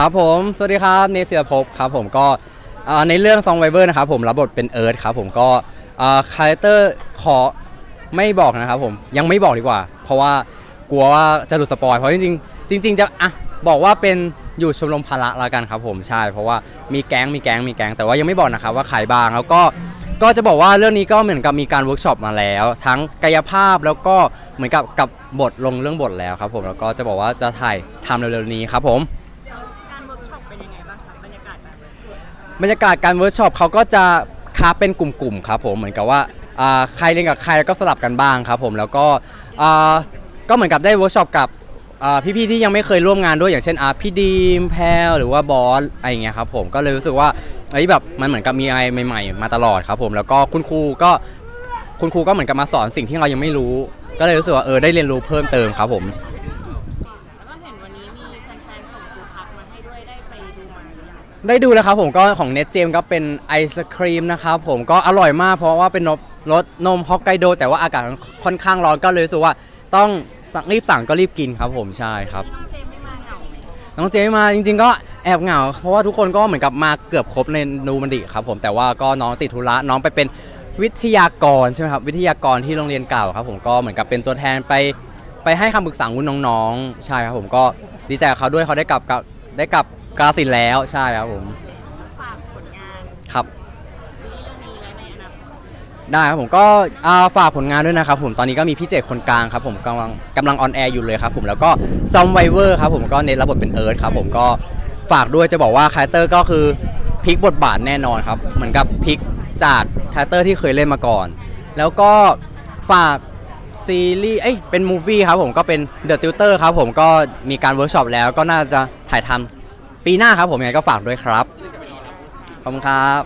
ครับผม สวัสดีครับ เนเซียภพครับผมก็ในเรื่องซองไวเวอร์นะครับผมรับบทเป็นเอิร์ธครับผมก็คาแรคเตอร์ขอไม่บอกนะครับผมยังไม่บอกดีกว่า เพราะว่ากลัวว่าจะหลุดสปอยเพราะจริงๆจริง ๆ จะอะบอกว่าเป็นอยู่ชมรมพละละกันครับผมใช่ เพราะว่ามีแก๊งมีแก๊งมีแก๊งแต่ว่ายังไม่บอกนะครับว่าใครบ้างแล้วก็ก็จะบอกว่าเรื่องนี้ก็เหมือนกับมีการเวิร์กช็อปมาแล้ว ทั้งกายภาพแล้วก็เหมือนกับกับบทลงเรื่องบทแล้วครับผมแล้วก็จะบอกว่าจะถ่ายทำเร็วๆนี้ครับผม บรรยากาศการเวิร์กช็อปเขาก็จะค้าเป็นกลุ่มๆครับผมเหมือนกับว่าอ่าใครเล่นกับใครแล้วก็สลับกันบ้างครับผมแล้วก็อ่าก็เหมือนกับได้เวิร์กช็อปกับอ่าพี่ๆที่ยังไม่เคยร่วมงานด้วยอย่างเช่นอ่าพี่ดีมแพลหรือว่าบอสอะไรอย่างเงี้ยครับผมก็เลยรู้สึกว่าเอ้ยแบบมันเหมือนกับมีอะไรใหม่ ๆ มาตลอดครับผมแล้วก็คุณครูก็คุณครูก็เหมือนกับมาสอนสิ่งที่เรายังไม่รู้ ก็เลยรู้สึกว่าเออได้เรียนรู้เพิ่มเติมครับผม แล้วก็เห็นวันนี้มีแฟนๆส่งคูพักมาให้ด้วยได้ไปดูมาหรือยัง ได้ดูแล้วครับผมก็ของเน t เจมก็เป็นไอศครีมนะครับผมก็อร่อยมากเพราะว่าเป็นนมรสนมฮอกไกโดแต่ว่าอากาศค่อนข้างร้อนก็เลยรู้สึกว่าต้องสั่งรีบสั่งก็รีบกินครับผมใช่ครับน้องเจมไม่มาเหงาไหมน้องเจมมาจริง ๆ ก็แอบเหงา เพราะว่าทุกคนก็เหมือนกับมาเกือบครบในนูมันดิครับผมแต่ว่าก็น้องติดธุระน้องไปเป็นวิทยากรใช่ไหมครับวิทยากรที่โรงเรียนเก่าครับผมก็เหมือนกับเป็นตัวแทนไปไปให้คำปรึกษารุ่นน้องๆใช่ครับผมก็ดีใจกับเขาด้วยเขาได้กลับกับได้กลับ กาลสินธุ์แล้วใช่ครับผมฝากผลงานครับ ซีรีส์เรื่องนี้และในอนาคตได้ครับผมก็อ่าฝากผลงานด้วยนะครับผมตอนนี้ก็มีพี่เจตคนกลางครับผมกำลังกำลังออนแอร์อยู่เลยครับผมแล้วก็ซอมไวเวอร์ครับผมก็เน้นรับบทเป็นเอิร์ธครับผมก็ฝากด้วยจะบอกว่าคาแรคเตอร์ก็คือพลิกบทบาทแน่นอนครับเหมือนกับพลิกจากคาแรคเตอร์ที่เคยเล่นมาก่อน แล้วก็ฝากซีรีส์เอ้ยเป็นมูฟวี่ครับผมก็เป็น The Tutor ครับผมก็มีการเวิร์กช็อปแล้วก็น่าจะถ่ายทำ ปีหน้าครับผมยังไงก็ฝากด้วยครับ ขอบคุณครับ